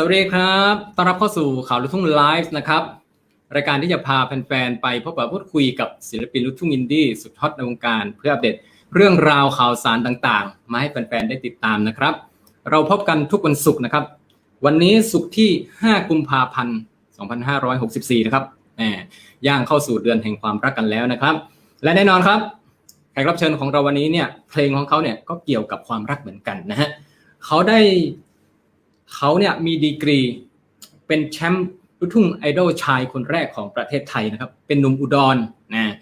สวัสดีครับ ต้อนรับเข้าสู่ข่าวลูกทุ่งไลฟ์นะครับ รายการที่จะพาแฟนๆ ไปพบปะพูดคุยกับศิลปินลูกทุ่งอินดี้สุดฮอตในวงการ เพื่ออัปเดตเรื่องราวข่าวสารต่างๆ มาให้แฟนๆ ได้ติดตามนะครับ เราพบกันทุกวันศุกร์นะครับ วันนี้ศุกร์ที่ 5 กุมภาพันธ์ 2564 นะครับแหมย่างเข้าสู่เดือนแห่งความรักกันแล้วนะครับ และแน่นอนครับแขกรับเชิญของเราวันนี้เนี่ยเพลงของเขาเนี่ยก็เกี่ยวกับความรักเหมือนกันนะฮะเขาได้ เขาเนี่ยมีดีกรีเป็นแชมป์ลูกทุ่งไอดอลชายคนแรกของประเทศไทยนะครับ เป็นหนุ่มอุดรนะ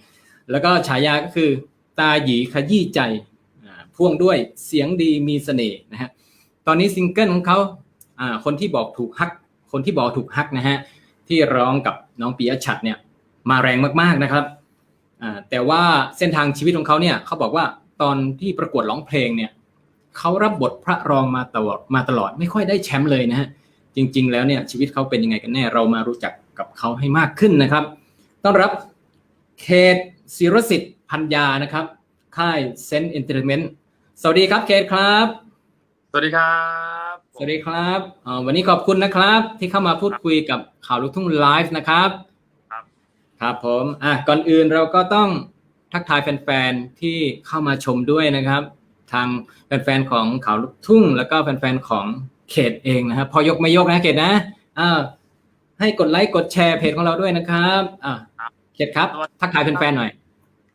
แล้วก็ฉายาก็คือตาหยีขยี้ใจพ่วงด้วยเสียงดีมีเสน่ห์นะฮะตอนนี้ซิงเกิลของเขาคนที่บอกถูกฮัก คนที่บอกถูกฮักนะฮะที่ร้องกับน้องปียชัดเนี่ยมาแรงมากๆนะครับแต่ว่าเส้นทางชีวิตของเขาเนี่ยเขาบอกว่าตอนที่ประกวดร้องเพลงเนี่ย เขารับบทพระรองมาตลอดมาตลอดไม่ค่อยได้แชมป์เลยนะฮะจริง ๆ แล้วเนี่ยชีวิตเขาเป็นยังไงกันแน่เรามารู้จักกับเขาให้มากขึ้นนะครับ ต้อนรับเคทศิรสิทธิ์พัญญานะครับ ค่ายเซนต์เอนเตอร์เทนเมนต์สวัสดีครับเคทครับ สวัสดีครับ สวัสดีครับอ่าวันนี้ขอบคุณนะครับ ที่เข้ามาพูดคุยกับข่าวลูกทุ่งไลฟ์นะครับครับ ครับผมอะก่อนอื่นเราก็ต้องทักทายแฟนๆที่เข้ามาชมด้วยนะครับ ทางแฟนๆของข่าวลูกทุ่ง แล้วก็แฟนๆของเขตเองนะครับพอยกไม่ยกนะเขตนะอ่าให้กดไลค์กดแชร์เพจของเราด้วยนะครับอ่าเขตครับทักทายแฟนๆหน่อย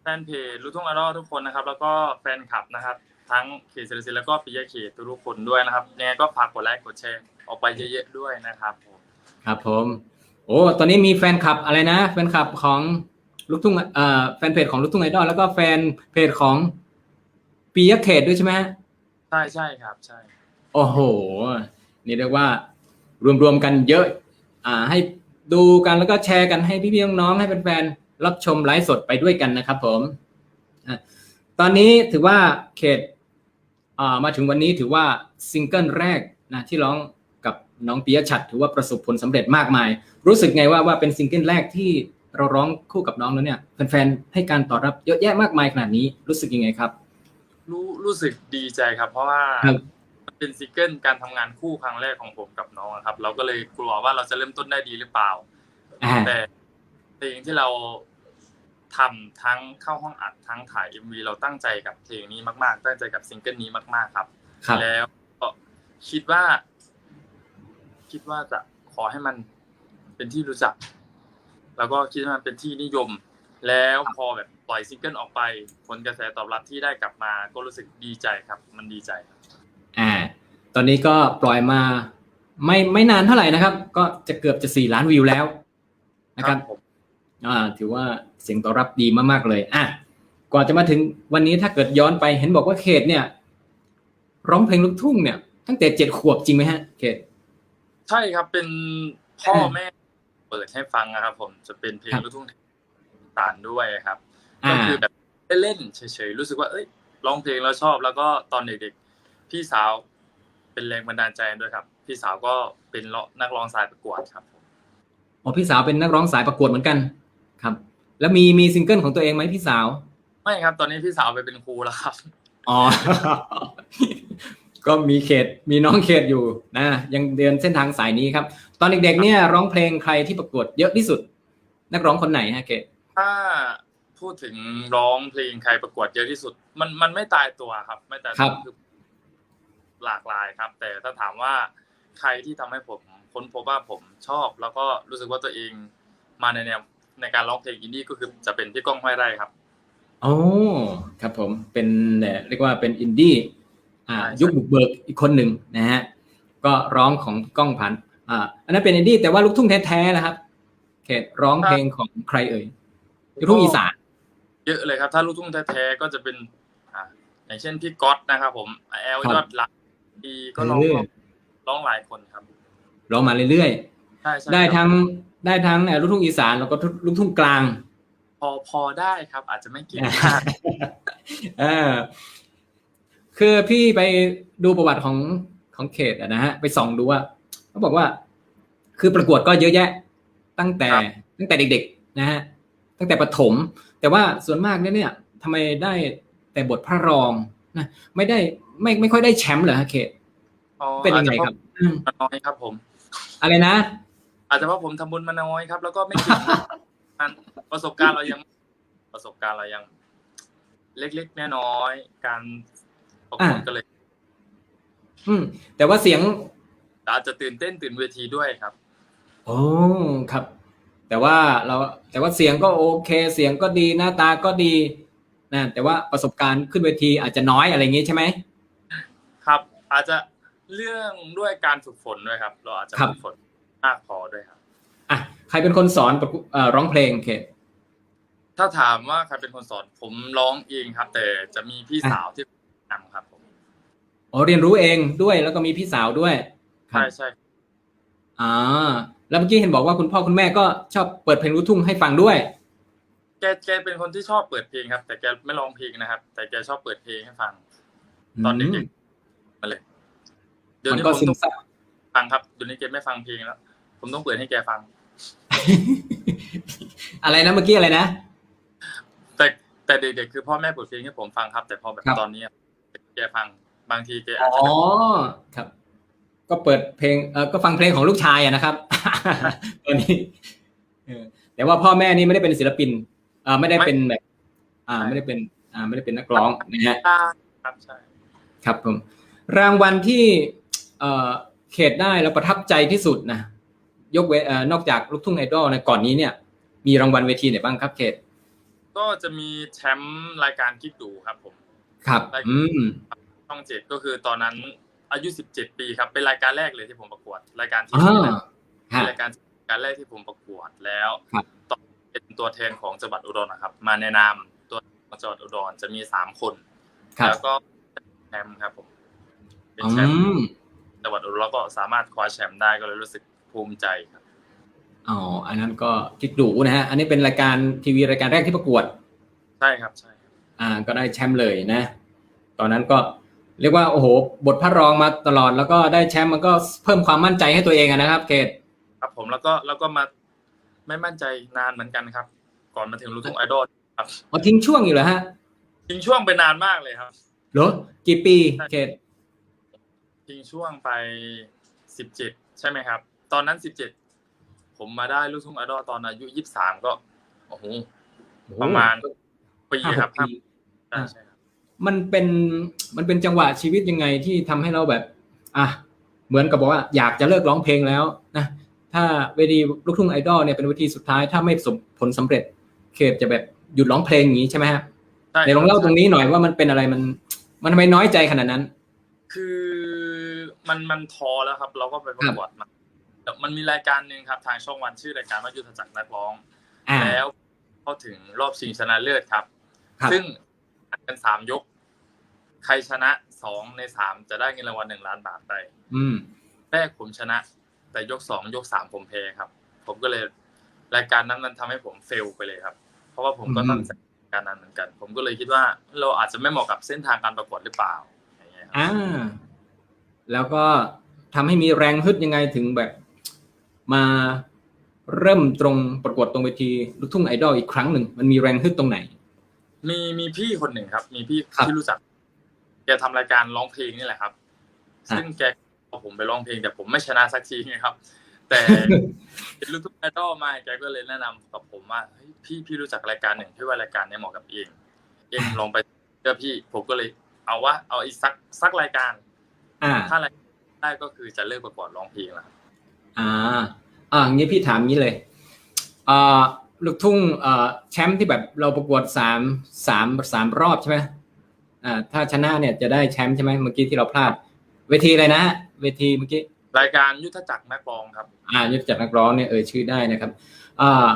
แฟนเพจลูกทุ่งไอดอลทุกคนนะครับ แล้วก็แฟนคลับนะครับ ทั้งเขตเซริสิแล้วก็ปิยะเขตทุกๆคนด้วยนะครับยังไงก็ฝากกดไลค์กดแชร์ออกไปเยอะๆด้วยนะครับผมครับผมโอ้ตอนนี้มีแฟนคลับอะไรนะ แฟนคลับของลูกทุ่งเอ่อแฟนเพจของลูกทุ่งไอดอลแล้วก็แฟนเพจของ ปียะเขตด้วยใช่ไหมฮะใช่ใช่ครับ ใช่ โอ้โห นี่เรียกว่ารวมๆกันเยอะ อ่า ให้ดูกันแล้วก็แชร์กันให้พี่ๆน้องๆให้แฟนๆรับชมไลฟ์สดไปด้วยกันนะครับ ผมอะตอนนี้ถือว่าเขตอ่ามาถึงวันนี้ถือว่าซิงเกิลแรกนะที่ร้องกับน้องปียชัดถือว่าประสบผลสำเร็จมากมาย รู้สึกไงว่าว่าเป็นซิงเกิลแรกที่เราร้องคู่กับน้องแล้วเนี่ยแฟนๆให้การตอบรับเยอะแยะมากมายขนาดนี้รู้สึกยังไงครับ รู้รู้สึกดีใจครับ เพราะว่าครับมันเป็นซิงเกิลการทำงานคู่ครั้งแรกของผมกับน้องอะครับ เราก็เลยกลัวว่าเราจะเริ่มต้นได้ดีหรือเปล่าอ่าแต่เพลงที่เราทำทั้งเข้าห้องอัดทั้งถ่าย MV เราตั้งใจกับเพลงนี้มาก ๆ ตั้งใจกับซิงเกิลนี้มากๆครับครับ แล้วก็คิดว่า คิดว่าจะขอให้มันเป็นที่รู้จัก แล้วก็คิดว่ามันเป็นที่นิยม แล้วพอแบบป ล่อยซิงเกิลออกไป ผลกระแสตอบรับที่ได้กลับมาก็รู้สึกดีใจครับ มันดีใจครับอ่าตอนนี้ก็ปล่อยมาไม่ไม่นานเท่าไหร่นะครับ ก็จะเกือบจะสี่ล้านวิวแล้วนะครับผมอ่าถือว่าเสียงตอบรับดีมากๆเลยอะก่อนจะมาถึงวันนี้ถ้าเกิดย้อนไปเห็นบอกว่าเขตเนี่ย ร้องเพลงลูกทุ่งเนี่ย ตั้งแต่เจ็ดขวบจริงไหมฮะ เขต ใช่ครับเป็นพ่ออ่าแม่ เปิดให้ฟังนะครับ ผมจะเป็นเพลงครับลูกทุ่งสานด้วยครับอ่า ก็คือแบบเล่นๆเฉยๆรู้สึกว่าเอ้ยร้องเพลงแล้วชอบ แล้วก็ตอนเด็กๆพี่สาวเป็นแรงบันดาลใจด้วยครับ พี่สาวก็เป็นนักร้องสายประกวดครับผมอ๋อพี่สาวเป็นนักร้องสายประกวดเหมือนกันครับ แล้วมีมีซิงเกิลของตัวเองไหมพี่สาวไม่ครับ ตอนนี้พี่สาวไปเป็นครูแล้วครับอ๋อก็มีเขตมีน้องเขตอยู่นะยังเดินเส้นทางสายนี้ครับ ตอนเด็กๆเนี่ยร้องเพลงใครที่ประกวดเยอะที่สุด นักร้องคนไหนฮะเขตถ้า พูดถึงร้องเพลงใครประกวดเยอะที่สุด มันมันไม่ตายตัวครับ ไม่ตายครัตัวบคือหลากหลายครับ แต่ถ้าถามว่าใครที่ทำให้ผมค้นพบว่าผมชอบ แล้วก็รู้สึกว่าตัวเองมาในแนวในการร้องเพลงอินดี้ก็คือจะเป็นพี่ก้องห้วยไร่ครับโอ้ครับผมเป็นเอ่อเรียกว่าเป็นอินดี้อ่าใช่ยุคบุกเบิกอีกคนหนึ่งนะฮะก็ร้องของก้องพันธุ์อ่าอันนั้นเป็นอินดี้แต่ว่าลูกทุ่งแท้ๆนะครับเขตร้องเพลงของใครเอ่ยลูกทุ่งอีสาน เยอะเลยครับ ถ้าลูกทุ่งแท้ๆก็จะเป็นอ่าอย่างเช่นพี่ก๊อตนะครับผมแอลครับยอดรักดีก็ร้องเออร้องหลายคนครับร้องมาเรื่อยใช่ใช่ๆได้ครับทั้งได้ทั้งเอ่อลูกทุ่งอีสานแล้วก็ลูกทุ่งกลาง พอพอได้ครับ อาจจะไม่เก่งมากเออคือพี่ไปดูประวัติของของเขตอะนะฮะ ไปส่องดูว่าเขาบอกว่า คือประกวดก็เยอะแยะ ตั้งแต่ครับตั้งแต่เด็ก ๆ นะฮะ ตั้งแต่ประถม แต่ว่าส่วนมากเนี่ยเนี่ยทำไมได้แต่บทพระรองนะไม่ได้ไม่ไม่ค่อยได้แชมป์เหรอฮะเขตอ๋อเป็นยังไงอาจจะครับอืมเพาะน้อยครับ ผม อะไรนะ อาจจะเพราะผมทำบุญมาน้อยครับ แล้วก็ไม่เก่งการประสบการณ์เรายัง ประสบการณ์เรายัง เล็กๆน้อยๆการประกวดอ่าก็เลย อืม แต่ว่าเสียงอาจจะตื่นเต้นตื่นเวทีด้วยครับ โอ้ครับ แต่ว่าเราแต่ว่าเสียงก็โอเค เสียงก็ดีหน้าตาก็ดีนะแต่ว่าประสบการณ์ขึ้นเวทีอาจจะน้อยอะไรอย่างงี้ใช่ไหมครับ อาจจะเรื่องด้วยการฝึกฝนด้วยครับ เราอาจจะครับฝึกฝนมากพอด้วยครับอะใครเป็นคนสอนประกวเอ่อร้องเพลงเคถ้าถามว่าใครเป็นคนสอนผมร้องเองครับ แต่จะมีพี่อะสาวที่นำครับผมอ๋อเรียนรู้เองด้วยแล้วก็มีพี่สาวด้วยครัใช่บใช่ อ่าแล้วเมื่อกี้เห็นบอกว่าคุณพ่อคุณแม่ก็ชอบเปิดเพลงลูกทุ่งให้ฟังด้วย แกแกเป็นคนที่ชอบเปิดเพลงครับ แต่แกไม่ร้องเพลงนะครับ แต่แกชอบเปิดเพลงให้ฟัง ตอนเด็กๆมาเลย เดี๋ยวมันนี้ก็ผมซึมต้องซับฟังครับเดี๋ยวนี้แกไม่ฟังเพลงแล้วผมต้องเปิดให้แกฟัง อะไรนะเมื่อกี้อะไรนะแต่แต่เด็กๆคือพ่อแม่เปิดเพลงให้ผมฟังครับ แต่พอแบบครับตอนนี้แกฟังบางทีแกอ๋อาจอจะแบบครับ ก็เปิดเพลงเออก็ฟังเพลงของลูกชายอะนะครับตอนนี้เออแต่ว่าพ่อแม่นี่ไม่ได้เป็นศิลปินเออไม่ได้เป็นแบบอ่าไม่ได้เป็นอ่าไม่ได้เป็นนักร้องนะฮะครับใช่ครับผมรางวัลที่เอ่อเขตได้แล้วประทับใจที่สุดนะยกเว้นเอ่อนอกจากลูกทุ่งไอดอลนะก่อนนี้เนี่ย มีรางวัลเวทีไหนบ้างครับเขต ก็จะมีแชมป์รายการกิ๊กดูครับผม ครับ อืมช่องเจ็ดก็คือตอนนั้น อายุสิบเจ็ดปีครับ เป็นรายการแรกเลยที่ผมประกวด รายการที่อ่าสี่เลยฮะเป็นรายการการแรกที่ผมประกวดแล้วครับตอนเป็นตัวแทนของจังหวัดอุดรนะครับ มาในนามตัวของจังหวัดอุดรจะมีสามคนครับแล้วก็แชมป์ครับผมเป็นอืแชมป์มจังหวัดอุดรแล้วก็สามารถคว้าแชมป์ได้ก็เลยรู้สึกภูมิใจครับอ๋ออันนั้นก็คิดดูนะฮะอันนี้เป็นรายการทีวีรายการแรกที่ประกวด ใช่ครับใช่ครับอ่า ก็ได้แชมป์เลยนะ ตอนนั้นก็ เรียกว่าโอ้โหบทพระรองมาตลอดแล้วก็ได้แชมป์มันก็เพิ่มความมั่นใจให้ตัวเองอะนะครับเกตครับผมแล้วก็แล้วก็มาไม่มั่นใจนานเหมือนกันครับ ก่อนมาถึงลูกทุ่งไอดอลครับอ๋อทิ้งช่วงอยู่เหรอฮะ ทิ้งช่วงไปนานมากเลยครับเหรอกี่ปีเกตทิ้งช่วงไปสิบเจ็ดใช่ไหมครับ ตอนนั้นสิบเจ็ดผมมาได้ลูกทุ่งไอดอลตอนอายุยี่สิบสามก็โอ้โหประมาณปีห้าคหรับกปีใช่ใช่ครับ มันเป็นมันเป็นจังหวะชีวิตยังไงที่ทำให้เราแบบอะเหมือนกับบอกว่าอยากจะเลิกร้องเพลงแล้วนะถ้าเวทีลูกทุ่งไอดอลเนี่ยเป็นเวทีสุดท้ายถ้าไม่สมผลสำเร็จเขตจะแบบหยุดร้องเพลงอย่างนี้ใช่ไหมฮะใช่ในลองเล่าตรงนี้หน่อยว่ามันเป็นอะไรมัน มันทำไมน้อยใจขนาดนั้น คือมันมันท้อแล้วครับ เราก็ไปประกวดมาแต่มันมีรายการหนึ่งครับ ทางช่องวันชื่อรายการว่ายุทธจักรนักร้องอ่าแล้วเข้าถึงรอบชิงชนะเลิศครับครับซึ่งเป็นสามยก ใครชนะสองในสามจะได้เงินรางวัลหนึ่งล้านบาทไป อืมแรกผมชนะ แต่ยกสองยกสามผมแพ้ครับ ผมก็เลยรายการนั้นมันทำให้ผมเฟลไปเลยครับ เพราะว่าผมก็อืมตั้งใจรายการนั้นเหมือนกัน ผมก็เลยคิดว่าเราอาจจะไม่เหมาะกับเส้นทางการประกวดหรือเปล่าอย่างเงี้ยครับอ่าแล้วก็ทำให้มีแรงฮึดยังไงถึงแบบ มาเริ่มตรงประกวดตรงเวทีลูกทุ่งไอดอลอีกครั้งหนึ่งมันมีแรงฮึดตรงไหน มีมีพี่คนหนึ่งครับ มีพี่ครับที่รู้จักแก ทำรายการร้องเพลงนี่แหละครับอะซึ่งแกเอาผมไปร้องเพลงแต่ผมไม่ชนะสักทีไงครับ แต่เป็นลูกทุ่งไอดอลมาแกก็เลยแนะนำกับผมว่าเฮ้ยพี่พี่รู้จักรายการหนึ่งพี่ว่ารายการเนี้เหมาะกับเอง เองลองไปเจอพี่ผมก็เลย เอาว่าเอาอีกสักสักรายการอ่าถ้ารายการได้ก็คือจะเลิกประกวดร้องเพลงแล้วครับอ่าอ่างี้พี่ถามงี้เลยอ่าลูกทุ่งเอ่อแชมป์ที่แบบเราประกวดสามสามสามรอบใช่ไหม อ่าถ้าชนะเนี่ยจะได้แชมป์ใช่ไหมเมื่อกี้ที่เราพลาด เวทีอะไรนะเวทีเมื่อกี้รายการยุทธจักรนักร้องครับ อ่า ยุทธจักรนักร้องเนี่ยเอ่ยชื่อได้นะครับอ่า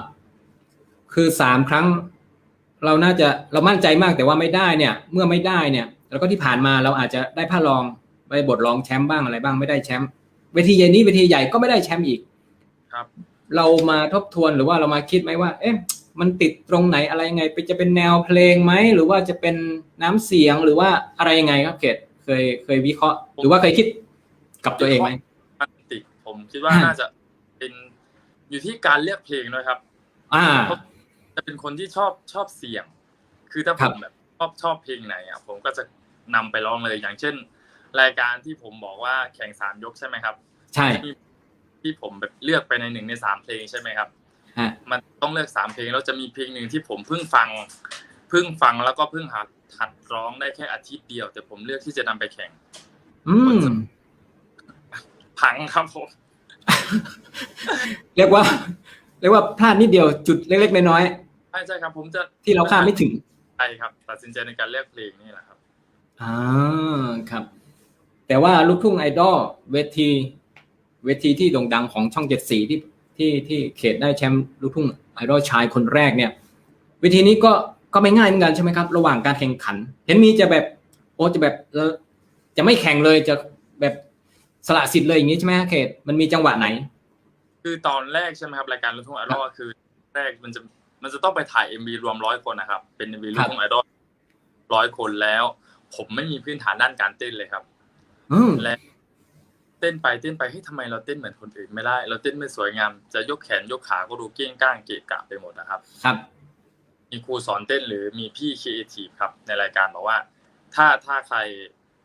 คือสามครั้ง เราน่าจะเรามั่นใจมากแต่ว่าไม่ได้เนี่ย เมื่อไม่ได้เนี่ย แล้วก็ที่ผ่านมาเราอาจจะได้ผ้ารองไปบทรองแชมป์บ้างอะไรบ้างไม่ได้แชมป์เวทีใหญ่นี้เวทีใหญ่ก็ไม่ได้แชมป์อีกครับ เรามาทบทวนหรือว่าเรามาคิดไหมว่า เอ๊ะ มันติดตรงไหนอะไรยังไงไปจะเป็นแนวเพลงไหมหรือว่าจะเป็นน้ำเสียงหรือว่าอะไรยังไงครับเกดเคยเคยวิเคราะห์ หรือว่าเคยคิดกับตัวเองไหมมันติดผมคิดว่าอ่าน่าจะเป็นอยู่ที่การเลือกเพลงด้วยครับ อ่าจะเป็นคนที่ชอบชอบเสียง คือถ้าคผรับมแบบชอบชอบเพลงไหนอะผมก็จะนำไปร้องเลยอย่างเช่น รายการที่ผมบอกว่าแข่งสามยกใช่ไหมครับ ใช่มีที่ผมแบบเลือกไปในหนึ่งในสามเพลงใช่ไหมครับฮะ มันต้องเลือกสามเพลงแล้วจะมีเพลงหนึ่งที่ผมเพิ่งฟัง เพิ่งฟังแล้วก็เพิ่งหัดหัดร้องได้แค่อาทิตย์เดียว แต่ผมเลือกที่จะนำไปแข่ง อืมพังครับผมเรียกว่า เรียกว่าพลาดนิดเดียวจุดเล็ก ๆ น้อยใช่ใช่ครับ ผมจะๆที่เราคาดไม่ถึงใช่ครับ ตัดสินใจในการเลือกเพลงนี่แหละครับอ่าครับ แต่ว่าลูกทุ่งไอดอลเวที เวทีที่โด่งดังของช่องเจ็ดสีที่ ที่ที่เขตได้แชมป์ลูกทุ่งไอดอลชายคนแรกเนี่ยเวทีนี้ก็ก็ไม่ง่ายเหมือนกันใช่ไหมครับ ระหว่างการแข่งขัน เห็นมีจะแบบโอ้จะแบบเอ่อจะไม่แข่งเลยจะแบบสละสิทธิ์เลยอย่างนี้ใช่ไหมฮะเขตมันมีจังหวะไหน คือตอนแรกใช่ไหมครับรายการลูกทุ่งไอดอลคือ แรกมันจะมันจะต้องไปถ่าย MV รวมร้อยคนนะครับ เป็น MV ลูกทุ่งไอดอลร้อยคนแล้ว ผมไม่มีพื้นฐานด้านการเต้นเลยครับอืมและ เต้นไปเต้นไปเฮ้ยทำไมเราเต้นเหมือนคนอื่นไม่ได้ เราเต้นไม่สวยงามจะยกแขนยกขาก็ดูเก้งก้างเกะกะไปหมดนะครับ ครับ มีครูสอนเต้นหรือมีพี่ครีเอทีฟครับ ในรายการบอกว่า ถ้าถ้าใคร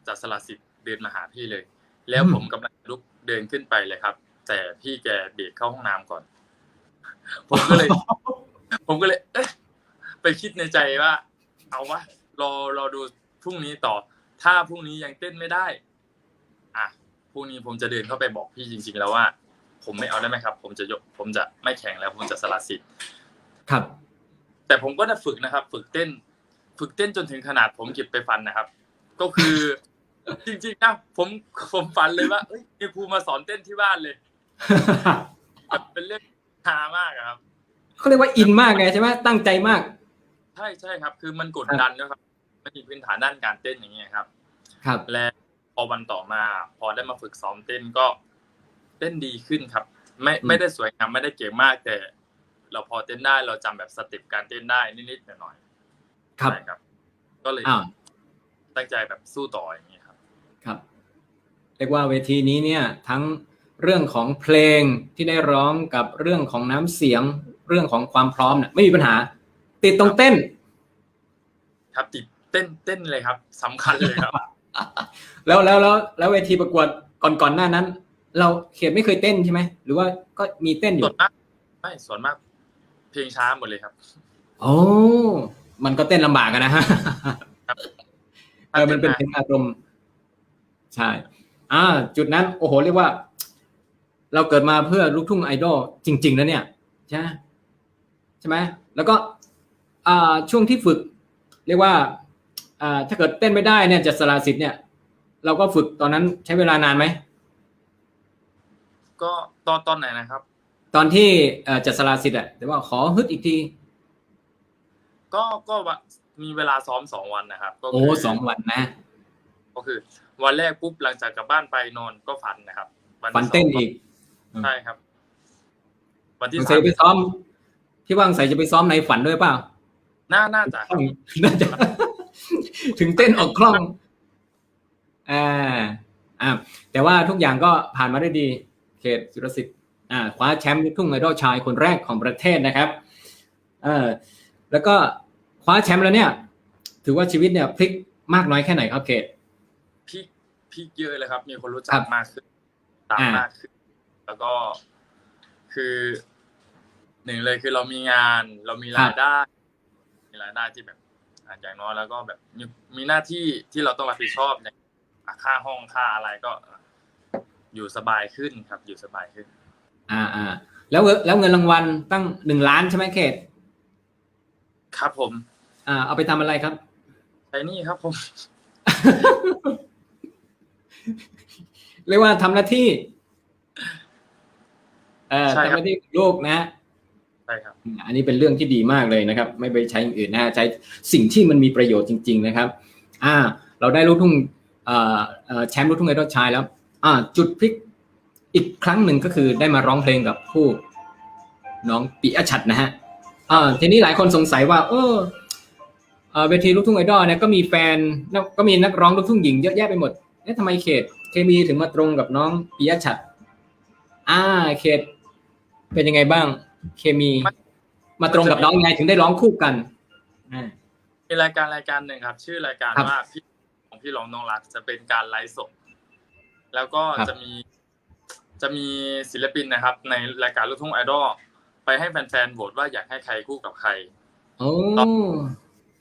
จะสละสิทธิ์เดินมาหาพี่เลย แล้วอืมผมกำลังลุกเดินขึ้นไปเลยครับ แต่พี่แกเบรกเข้าห้องน้ำก่อน ผมก็เลย ผมก็เลยเอ๊ะไปคิดในใจว่า เอาวะรอรอดูพรุ่งนี้ต่อ ถ้าพรุ่งนี้ยังเต้นไม่ได้อะ พรุ่งนี้ผมจะเดินเข้าไปบอกพี่จริง ๆ แล้วว่า ผมไม่เอาได้ไหมครับ ผมจะยกผมจะไม่แข่งแล้ว ผมจะสละสิทธิ์ครับ แต่ผมก็ได้ฝึกนะครับ ฝึกเต้น ฝึกเต้นจนถึงขนาดผมเก็บไปฟันนะครับ ก็คือจริงๆนะผมผมฝันเลยว่าเอ้ยมีครูมาสอนเต้นที่บ้านเลยแบบเป็นเรื่องฮามากอะครับเขาเรียกว่าอินมากไงใช่ไหมตั้งใจมาก ใช่ใช่ครับ คือมันกดดันนะครับไม่มีพื้นฐานด้านการเต้นอย่างเงี้ยครับ ครับ และพ อวันต่อมา พอได้มาฝึกซ้อมเต้นก็เต้นดีขึ้นครับ ไม่อืมไม่ได้สวยงามไม่ได้เก่งมากแต่ เราพอเต้นได้เราจำแบบสเต็ปการเต้นได้นิดๆหน่อยๆครับใช่ครับ ก็เลยอ้าวตั้งใจแบบสู้ต่ออย่างนี้ครับ ครับเรียกว่าเวทีนี้เนี่ย ทั้งเรื่องของเพลงที่ได้ร้องกับเรื่องของน้ำเสียง เรื่องของความพร้อมเนี่ยไม่มีปัญหา ติดตรงเต้น ครับติดเต้นเต้นเลยครับสำคัญเลยครับ แล้วแล้วแล้วแล้วเวทีประกวดก่อนก่อนหน้านั้น เราเขตไม่เคยเต้นใช่ไหมหรือว่าก็มีเต้นอส่ยู่วนมากไม่ส่วนมาก เพลงช้าหมดเลยครับโอ้มันก็เต้นลำบากกันนะฮะครับเออมันเป็นเพลงอารมณ์ใช่ อ่า จุดนั้น โอ้โห เรียกว่า เราเกิดมาเพื่อลูกทุ่งไอดอลจริง ๆ แล้วเนี่ย ใช่ไหมใช่ไหมแล้วก็ อ่าช่วงที่ฝึก เรียกว่าอ่า ถ้าเกิดเต้นไม่ได้เนี่ยจะสละสิทธิ์เนี่ย เราก็ฝึกตอนนั้นใช้เวลานานไหมก็ตอนตอนไหนนะครับ ตอนที่เอ่อจะสละสิทธิ์อะแต่ว่าขอฮึดอีกที ก็ก็ว่ามีเวลาซ้อมสองวันนะครับก็โอ้คืสองวันนะ ก็คือ วันแรกปุ๊บหลังจากกลับบ้านไปนอนก็ฝันนะครับวัที่ฟันเต้นสงอีกใช่ครับ วันที่สงสาสัยมไปซ้อมพี่ว่างใส่จะไปซ้อมในฝันด้วยเปล่าน่าน่าจะคล่องน่าจะ ถึงเต้นออกคล่องอ่าอ่าแต่ว่าทุกอย่างก็ผ่านมาได้ดี เขตสุรสิทธิ์อ่าคว้าแชมป์ลูกทุ่งไอดอลชายคนแรกของประเทศนะครับเออแล้วก็คว้าแชมป์แล้วเนี่ย ถือว่าชีวิตเนี่ยพลิกมากน้อยแค่ไหนครับเขตพี่พี่เยอะเลยครับ มีคนรู้จัครักบมากขึ้นตามอ่ามมากขึ้น แล้วก็คือหนึ่งเลยคือเรามีงาน เรามีรายได้มีรายได้ที่แบบ อะอย่างน้อยแล้วก็แบบมีมีหน้าที่ที่เราต้องรับผิดชอบเนี่ยอะค่าห้องค่าอะไรก็ อยู่สบายขึ้นครับ อยู่สบายขึ้น อ่าอ่าแล้วเงินแล้วเงินรางวัลตั้งหนึ่งล้านใช่ไหมเขต ครับผม อ่า เอาไปทำอะไรครับใช้หนี่ครับผมเรียกว่าทำหน้าที่ เอ่อใช่ครับทำหน้าที่ลูกนะใช่ครับอันนี้เป็นเรื่องที่ดีมากเลยนะครับ ไม่ไปใช้อย่างอื่นนะใช้สิ่งที่มันมีประโยชน์จริง ๆ นะครับ อ่า เราได้ลูกทุ่งแชมป์ลูกทุ่งไอดอลชายแล้ว อ่า จุดพลิกอีกครั้งหนึ่งก็คือได้มาร้องเพลงกับผู้น้องปิยชัดนะฮะอ่าทีนี้หลายคนสงสัยว่า เออเวทีลูกทุ่งไอดอลเนี่ยก็มีแฟนก็มีนักร้องลูกทุ่งหญิงเยอะแยะไปหมดเอ๊ะทำไมเขตเคมีถึงมาตรงกับน้องปิยชัด อ่า เขตเป็นยังไงบ้าง เคมี มาตรงกับน้องยังไงถึงได้ร้องคู่กันอ่ามีรายการรายการหนึ่งครับ ชื่อรายการครับว่าพี่ของพี่ร้องน้องรักจะเป็นการไลฟ์สดแล้วก็ครับจะมีจะมีศิลปินนะครับ ในรายการลูกทุ่งไอดอลไปให้แฟนๆโหวตว่าอยากให้ใครคู่กับใครโอ้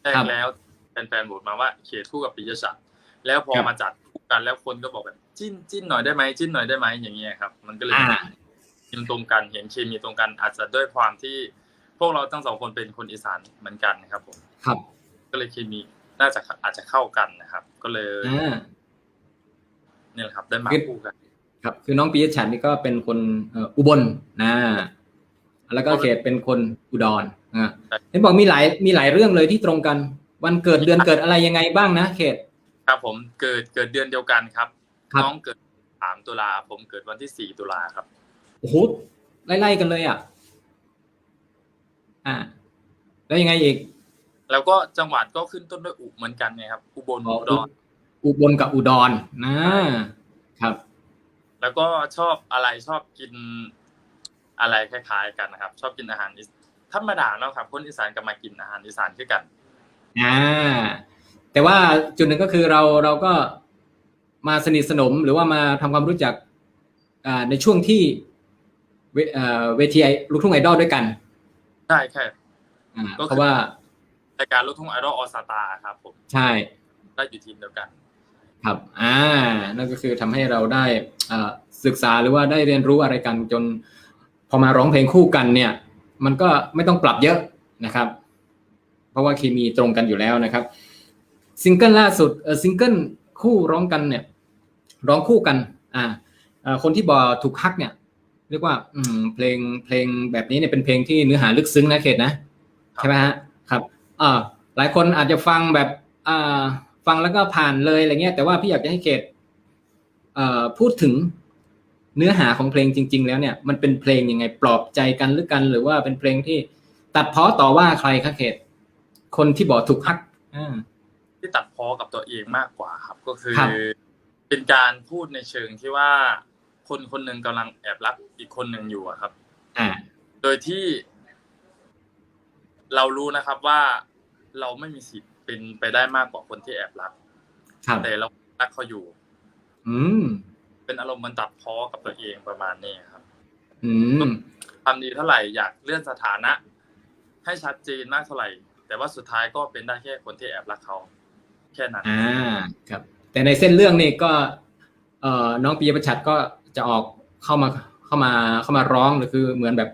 แรครักบแล้วแฟนๆโหวตมาว่าเขตคู่กับปิยศักดิ์แล้วพอครับมาจัดคู่กันแล้วคนก็บอกแบบจิ้นจิ้นหน่อยได้ไหมจิ้นหน่อยได้ไหมอย่างเงี้ยครับ มันก็เลย อ่าเห็นตรงกันเห็นเคมีตรงกัน อาจจะด้วยความที่พวกเราทั้งสองคนเป็นคนอีสานเหมือนกันนะครับผมครับ ก็เลยเคมีน่าจะอาจจะเข้ากันนะครับ ก็เลยอ่าเนี่ยแหละครับ ได้มาคือคู่กัน ครับ คือน้องปียฉันท์นี่ก็เป็นคนเอ่ออุบลนะแล้วก็เขตเป็นคนอุดรอ่าเห็นบอกมีหลายมีหลายเรื่องเลยที่ตรงกัน วันเกิดเดือนเกิดอะไรยังไงบ้างนะเขต ครับ ผมเกิดเกิดเดือนเดียวกันครับครับน้องเกิดสามตุลาผมเกิดวันที่สี่ตุลาครับ โอ้โหไล่ๆกันเลยอะ อ่า แล้วยังไงอีก แล้วก็จังหวัดก็ขึ้นต้นด้วยอุเหมือนกันไงครับ อุบลอ๋ออุดรอุบลกับอุดรนะครับ แล้วก็ชอบอะไรชอบกินอะไรคล้าย ๆ กันนะครับ ชอบกินอาหารอีสธรรมดาเนาะครับ คนอีสานก็มากินอาหารอีสานคือกันอ่าแต่ว่าจุดหนึ่งก็คือเราเราก็มาสนิทสนมหรือว่ามาทำความรู้จักอ่าในช่วงที่ เวเอ่อเวทีไอลูกทุ่งไอดอลด้วยกันใช่แค่อ่าก็คือเพราะว่ารายการลูกทุ่งไอดอลออสตาครับผมใช่ได้อยู่ทีมเดียวกัน ครับ อ่า นั่นก็คือทำให้เราได้อ่าศึกษาหรือว่าได้เรียนรู้อะไรกันจน พอมาร้องเพลงคู่กันเนี่ย มันก็ไม่ต้องปรับเยอะนะครับ เพราะว่าเคมีตรงกันอยู่แล้วนะครับซิงเกิลล่าสุดเออซิงเกิลคู่ร้องกันเนี่ย ร้องคู่กัน อ่าเอ่อคนที่บอกถูกฮักเนี่ย เรียกว่า อืม เพลงเพลงแบบนี้เนี่ยเป็นเพลงที่เนื้อหาลึกซึ้งนะเขตนะใช่ไหมฮะครับอ่าหลายคนอาจจะฟังแบบอ่าฟังแล้วก็ผ่านเลยอะไรเงี้ยแต่ว่าพี่อยากจะให้เขตเอ่อพูดถึงเนื้อหาของเพลงจริง ๆ แล้วเนี่ยมันเป็นเพลงยังไงปลอบใจกันหรือกันหรือว่าเป็นเพลงที่ตัดเพ้อต่อว่าใครคะเขต คนที่บอกถูกฮักอ่าที่ตัดพ้อกับตัวเองมากกว่าครับ ก็คือครับเป็นการพูดในเชิงที่ว่า คนคนหนึ่งกำลังแอบรักอีกคนหนึ่งอยู่อะครับอ่าโดยที่ เรารู้นะครับว่าเราไม่มีสิทธิ์เป็นไปได้มากกว่าคนที่แอบรักครับแต่เรารักเขาอยู่ อืม เป็นอารมณ์มันตัดพ้อกับตัวเองประมาณนี้ครับ อืมทำดีเท่าไหร่อยากเลื่อนสถานะ ให้ชัดเจนมากเท่าไหร่ แต่ว่าสุดท้ายก็เป็นได้แค่คนที่แอบรักเขาแค่นั้นอ่าครับ แต่ในเส้นเรื่องนี่ก็ เอ่อน้องปียประชัดก็ จะออกเข้ามาเข้ามาเข้ามาร้องหรือคือเหมือนแบบ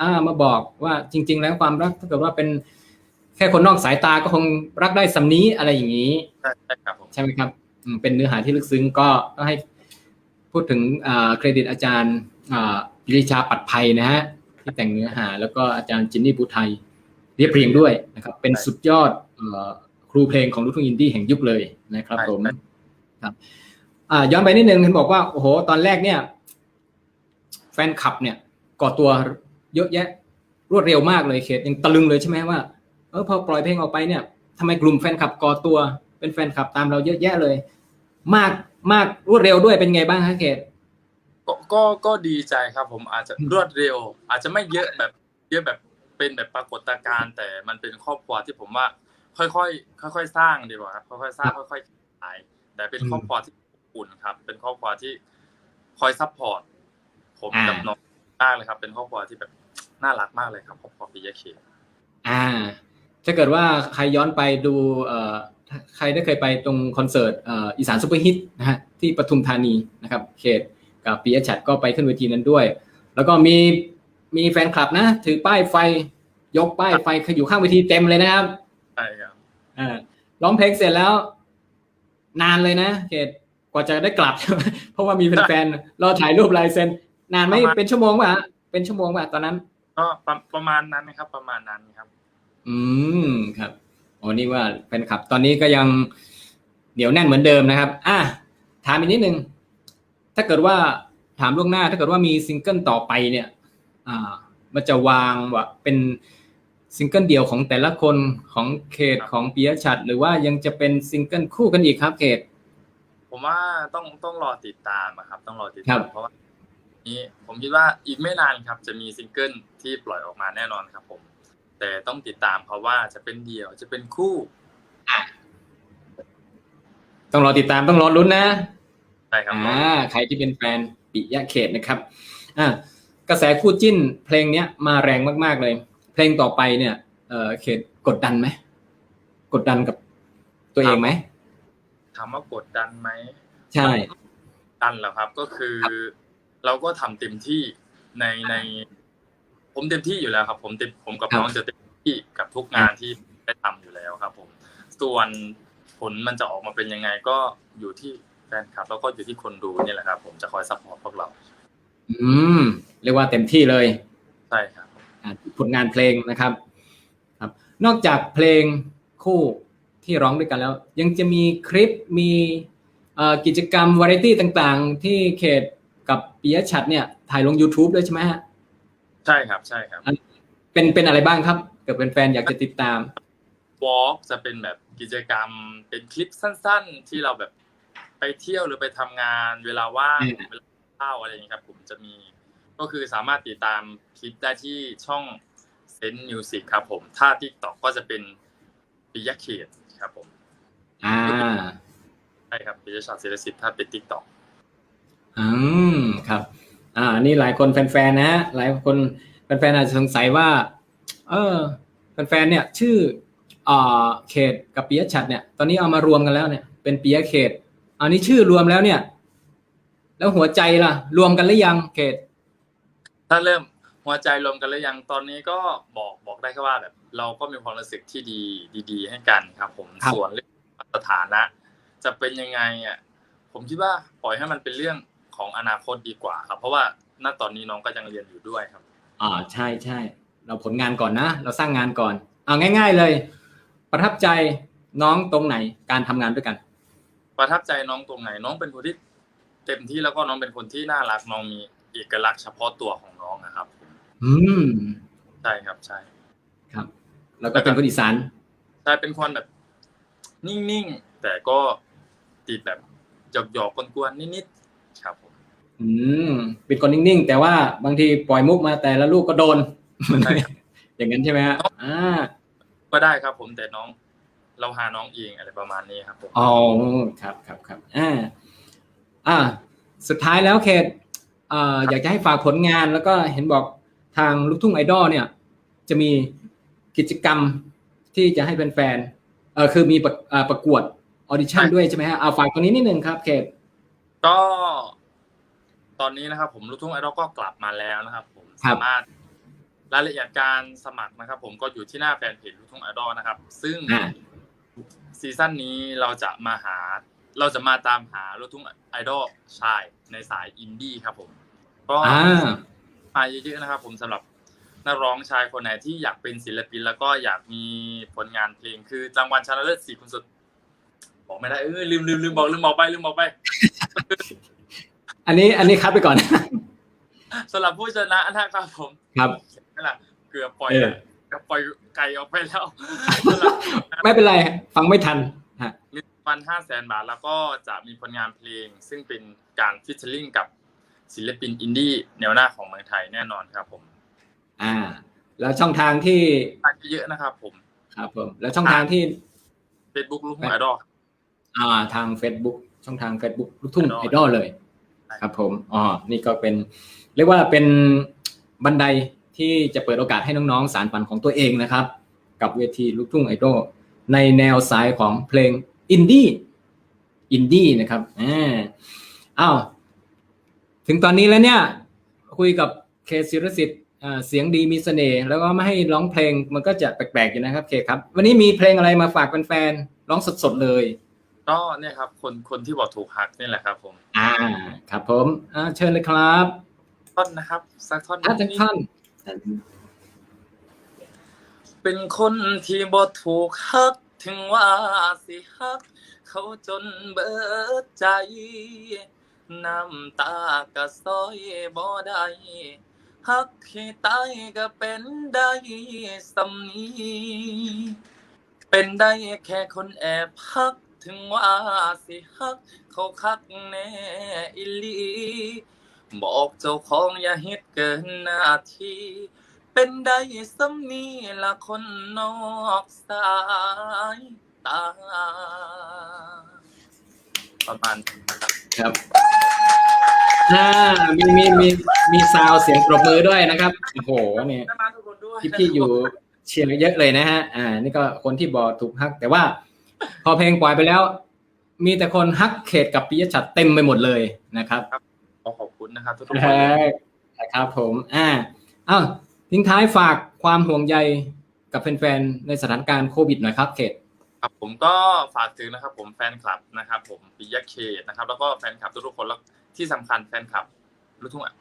อ่ามาบอกว่าจริง ๆ แล้วความรักถ้าเกิดว่าเป็นแค่คนนอกสายตาก็คงรักได้สำนี้อะไรอย่างนี้ใช่ใช่ครับผมใช่ไหมครับอืมเป็นเนื้อหาที่ลึกซึ้งก็ต้องให้พูดถึงอ่าเครดิตอาจารย์อ่าปิริชาปัดภัยนะฮะที่แต่งเนื้อหา แล้วก็อาจารย์จินนี่ภูไทยเรียบเรียงด้วยนะครับ เป็นสุดยอดเอ่อครูเพลงของลูกทุ่งอินดี้แห่งยุคเลยนะครับผมครับ อ่าย้อนไปนิดนึงเห็นบอกว่าโอ้โหตอนแรกเนี่ย แฟนคลับเนี่ย ก่อตัวเยอะแยะ รวดเร็วมากเลยเขตยังตะลึงเลยใช่ไหมว่าเออพอปล่อยเพลงออกไปเนี่ยทำไมกลุ่มแฟนคลับก่อตัว เป็นแฟนคลับตามเราเยอะแยะเลย มากมากรวดเร็วด้วยเป็นไงบ้างฮะเขตก็ก็ก็ดีใจครับ ผมอาจจะรวดเร็ว อาจจะไม่เยอะแบบเยอะแบบเป็นแบบปรากฏการณ์แต่มันเป็นครอบครัวที่ผมว่า ค่อยๆค่อยๆสร้างดีกว่าครับค่อยๆสร้างค่อยๆขยายแต่เป็นครอบครัวที่ อบอุ่นครับ เป็นครอบครัวที่คอยซัพพอร์ตผมกับอ่าน้องมากเลยครับ เป็นครอบครัวที่แบบน่ารักมากเลยครับครอบครัวปิยะเคอ่าถ้าเกิดว่าใครย้อนไปดูเอ่อถ้าใครได้เคยไปตรงคอนเสิร์ตเอ่ออีสานซูเปอร์ฮิตนะฮะที่ปทุมธานีนะครับ เขตกับปียชัดก็ไปขึ้นเวทีนั้นด้วย แล้วก็มีมีแฟนคลับนะ ถือป้ายไฟยกป้ายไฟคืออยู่ข้างเวทีเต็มเลยนะครับใช่ครับอ่าร้องเพลงเสร็จแล้ว นานเลยนะเขตก ว่าจะได้กลับ เพราะว่ามีแฟนๆรอถ่ายรูปลายเซ็นนานไหมเป็นชั่วโมงป่ะฮะเป็นชั่วโมงป่ะตอนนั้นก็ประประมาณนั้นนะครับ ประมาณนั้นครับ อืมครับโอ้นี่ว่าแฟนคลับ ตอนนี้ก็ยังเหนียวแน่นเหมือนเดิมนะครับ อะถามอีกนิดนึงถ้าเกิดว่าถามล่วงหน้า ถ้าเกิดว่ามีซิงเกิลต่อไปเนี่ย อ่า มันจะวางว่าเป็นซิงเกิลเดียวของแต่ละคนของเขตของปียชัด หรือว่ายังจะเป็นซิงเกิลคู่กันอีกครับเขต ผมว่าต้องต้องรอติดตามอะครับ ต้องรอติดครัตามบเพราะว่านี้ผมคิดว่าอีกไม่นานครับ จะมีซิงเกิลที่ปล่อยออกมาแน่นอนครับ ผม แต่ต้องติดตามเพราะว่าจะเป็นเดี่ยวจะเป็นคู่ต้องรอติดตามต้องรอลุ้นนะใช่ครับอ่าใครที่เป็นแฟนปิปิยะเขตนะครับอ่ากระแสคู่จิ้น เพลงเนี้ยมาแรงมาก ๆเลย เพลงต่อไปเนี่ยเออเขตกดดันไหมกดดันกับตัวเองไหม ถามว่ากดดันไหมใช่ดันเหรอครับ ก็คือครับเราก็ทำเต็มที่ในใน ผมเต็มที่อยู่แล้วครับ ผมเต็มผมกับน้องจะเต็มที่กับทุกงานที่ได้ทำอยู่แล้วครับ ผม ส่วนผลมันจะออกมาเป็นยังไงก็อยู่ที่แฟนคลับ แล้วก็อยู่ที่คนดูนี่แหละครับ ผมจะคอยซัพพอร์ตพวกเรา อืมเรียกว่าเต็มที่เลยใช่ครับอ่าผลงานเพลงนะครับ ครับ นอกจากเพลงคู่ ที่ร้องด้วยกันแล้ว ยังจะมีคลิปมีเอ่อกิจกรรมวาไรตี้ต่างๆ ที่เขตกับปิยะชัดเนี่ยถ่ายลง YouTube ด้วยใช่ไหมฮะใช่ครับใช่ครับ เป็นเป็นอะไรบ้างครับเกิดเป็นแฟนๆอยากจะติดตามวอล์กจะเป็นแบบกิจกรรมเป็นคลิปสั้น ๆ ที่เราแบบไปเที่ยวหรือไปทำงานเวลาว่างอืมเวลาเข้าอะไรอย่างนี้ยครับ ผมจะมีก็คือสามารถติดตามคลิปได้ที่ช่องเซนต์มิวสิกครับผม ถ้าทิกตอกก็จะเป็นปิยะเขต ครับผม อ่า ใช่ครับปิยะชาติศิลสิทธิ์ถ้าเป็นทิกตอกอืมครับ อ่าอันนี่หลายคนแฟนๆนะฮะหลายคนแฟนๆอาจจะสงสัยว่า เออแฟนๆเนี่ย ชื่ออ่าเขตกับปิยะชัดเนี่ย ตอนนี้เอามารวมกันแล้วเนี่ย เป็นปิยะเขต อันนี้ชื่อรวมแล้วเนี่ย แล้วหัวใจล่ะ รวมกันหรือยังเขต ถ้าเริ่ม หัวใจรวมกันหรือยังตอนนี้ก็บอกบอกได้แค่ว่าแบบเราก็มีความรู้สึกที่ดีดีๆให้กันครับ ผมครับ ส่วนเรื่องสถานะ จะเป็นยังไงอะผมคิดว่าปล่อยให้มันเป็นเรื่องของอนาคตดีกว่าครับ เพราะว่าณตอนนี้น้องก็ยังเรียนอยู่ด้วยครับ อ่าใช่ใช่เราผลงานก่อนนะ เราสร้างงานก่อนเอาง่าย ๆเลย ประทับใจน้องตรงไหนการทำงานด้วยกัน ประทับใจน้องตรงไหนน้องเป็นคนที่เต็มที่แล้วก็น้องเป็นคนที่น่ารักน้องมีเอกลักษณ์เฉพาะตัวของน้องนะครับ อืมใช่ครับใช่ครับ แล้วก็เป็นคนอีสานใช่เป็นคนแบบ นิ่งๆ แต่ก็ติดแบบหยอกๆกวนๆนิดๆครับผมอืมเป็นคนนิ่งๆ แต่ว่าบางทีปล่อยมุกมาแต่ละลูกก็โดนใช่ครับอย่างนั้นใช่ไหมฮะอ่าก็ได้ครับผมแต่น้อง เราหาน้องเองอะไรประมาณนี้ครับผมอ๋อครับครับครับอ่าอ่า สุดท้ายแล้วเขตเอ่ออยากจะให้ฝากผลงานแล้วก็เห็นบอก ทางลูกทุ่งไอดอลเนี่ย จะมีกิจกรรมที่จะให้แฟนๆเออคือมีประเอ่อประกวดออดิชั่นด้วยใช่ไหมฮะเอาฝากตรงนี้นิดนึงครับเขตก็ ตอนนี้นะครับ ผมลูกทุ่งไอดอลก็กลับมาแล้วนะครับ ผมครับสามารถรายละเอียดการสมัครนะครับ ผมก็อยู่ที่หน้าแฟนเพจลูกทุ่งไอดอลนะครับ ซึ่งอ่าซีซั่นนี้เราจะมาหา เราจะมาตามหาลูกทุ่งไอดอลชายในสายอินดี้ครับผม ก็อ่า มาเยอะๆนะครับ ผมสำหรับนักร้องชายคนไหนที่อยากเป็นศิลปิน แล้วก็อยากมีผลงานเพลงคือรางวัลชนะเลิศสี่คนสุด บอกไม่ได้เออลืมลืมลืมบอกลืมบอกไปลืมบอกไป อันนี้อันนี้คัดไปก่อนสำหรับผู้ชนะนะครับผมครับนั่นแหละเกือบปล่อยเออเกือบปล่อยไก่ออกไปแล้ว ไม่เป็นไร ฟังไม่ทันฮะมีวันห้าแสนบาทแล้วก็จะมีผลงานเพลง ซึ่งเป็นการฟิชเชอร์ลิงกับ ศิลปินอินดี้แนวหน้าของเมืองไทยแน่นอนครับผม อ่า แล้วช่องทางที่ฝากเยอะๆนะครับ ผม ครับผม แล้วช่องทางที่ Facebook ลูกทุ่งไอดอลอ่า ทาง Facebook ช่องทาง Facebook ลูกทุ่ง Idol ไอดอลเลยใช่ครับ ผมอ๋อนี่ก็เป็น เรียกว่าเป็นบันไดที่จะเปิดโอกาสให้น้องๆ สารฝันของตัวเองนะครับ กับเวทีลูกทุ่งไอดอลในแนวสายของเพลงอินดี้อินดี้นะครับอ่าอ้าว ถึงตอนนี้แล้วเนี่ยคุยกับเคศิรสิทธิ์อ่าเสียงดีมีเสน่ห์แล้วก็ไม่ให้ร้องเพลงมันก็จะแปลกๆอยู่นะครับเคครับ วันนี้มีเพลงอะไรมาฝากแฟนๆร้องสดๆเลยก็เนี่ยครับ คนคนที่บอกถูกหักนี่แหละครับ ผม อ่า ครับ ผมอ่าเชิญเลยครับท่อนนะครับสักท่อนอ่าทั้งท่านเป็นคนที่บ่ถูกหัก ถึงว่าสิหัก เขาจนเบิดใจ น้ำตากะซอยบ่ได้หักที่ตายก็เป็นได้สำนีเป็นได้แค่คนแอบหักถึงว่าสิหัก เขาคักแน่อิลีบอกเจ้าของอย่าเฮ็ดเกินหน้าที่ เป็นได้สำนีละคนนอกสายตา ประมาณนี้นะครับครับอ่ามีมีมีมีซาวเสียงปรบมือด้วยนะครับโอ้โหเนี่ยได้มาทุกคนด้วยพี่พี่ๆอยู่เชียร์เยอะเลยนะฮะ อ่า นี่ก็คนที่บอกถูกฮัก แต่ว่า พอเพลงปล่อยไปแล้ว มีแต่คนฮักเขตกับปิยชัดเต็มไปหมดเลยนะครับ ขอขอบคุณนะครับทุกๆคนนะครับผม อ่าอ้าวทิ้งท้ายฝากความห่วงใยกับแฟนๆ ในสถานการณ์โควิดหน่อยครับเขต ครับผมก็ฝากถึงนะครับ ผมแฟนคลับนะครับ ผมปิยะเขตนะครับ แล้วก็แฟนคลับทุกๆคนแล้วที่สำคัญแฟนคลับลูกทุ่งอะ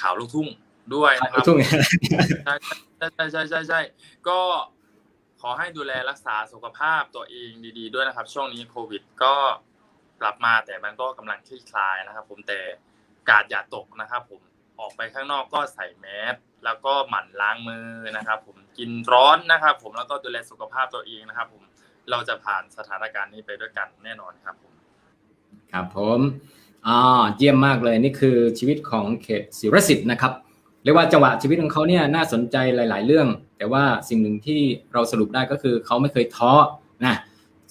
ข่าวลูกทุ่งด้วยนะครับ ทุ่งใช่ใช่ใช่ใช่ใช่ใช่ก็ขอให้ดูแลรักษาสุขภาพตัวเองดีๆ ด้วยนะครับ ช่วงนี้โควิดก็กลับมาแต่มันก็กำลังคลี่คลายนะครับ ผมแต่กาดอย่าตกนะครับ ผมออกไปข้างนอกก็ใส่แมสแล้วก็หมั่นล้างมือนะครับ ผมกินร้อนนะครับ ผมแล้วก็ดูแลสุขภาพตัวเองนะครับ ผม เราจะผ่านสถานการณ์นี้ไปด้วยกันแน่นอนครับผมครับผมอ่าเยี่ยมมากเลยนี่คือชีวิตของเขตศิรสิทธิ์นะครับเรียกว่าจังหวะชีวิตของเขาเนี่ยน่าสนใจหลาย ๆ เรื่อง แต่ว่าสิ่งหนึ่งที่เราสรุปได้ก็คือเขาไม่เคยท้อนะ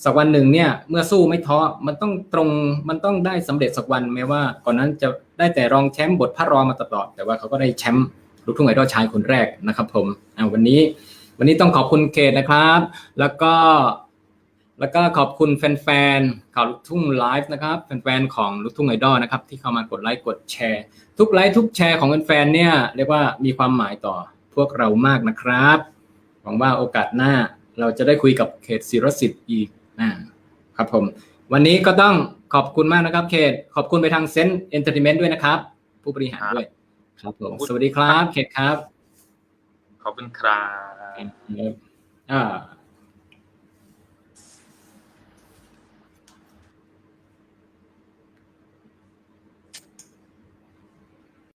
สักวันหนึ่งเนี่ยเมื่อสู้ไม่ท้อมันต้องตรงมันต้องได้สำเร็จสักวันแม้ว่าก่อนนั้นจะได้แต่รองแชมป์บทพระรองมาตลอดแต่ว่าเขาก็ได้แชมป์ลูกทุ่งไอดอลชายคนแรกนะครับผมอ่าวันนี้วันนี้ต้องขอบคุณเขตนะครับ แล้วก็ แล้วก็ขอบคุณแฟนๆข่าวลูกทุ่งไลฟ์นะครับแฟนๆของลูกทุ่งไอดอลนะครับที่เข้ามากดไลค์กดแชร์ ทุกไลค์ทุกแชร์ของแฟนๆเนี่ยเรียกว่ามีความหมายต่อพวกเรามากนะครับ หวังว่าโอกาสหน้าเราจะได้คุยกับเขตศิรสิทธิ์อีกนะครับผม วันนี้ก็ต้องขอบคุณมากนะครับ เขต ขอบคุณไปทางเซนต์เอนเตอร์เทนเมนต์ด้วยนะครับ ผู้บริหารด้วย ครับผมสวัสดีครับ เขตครับ ขอบคุณครับอ่า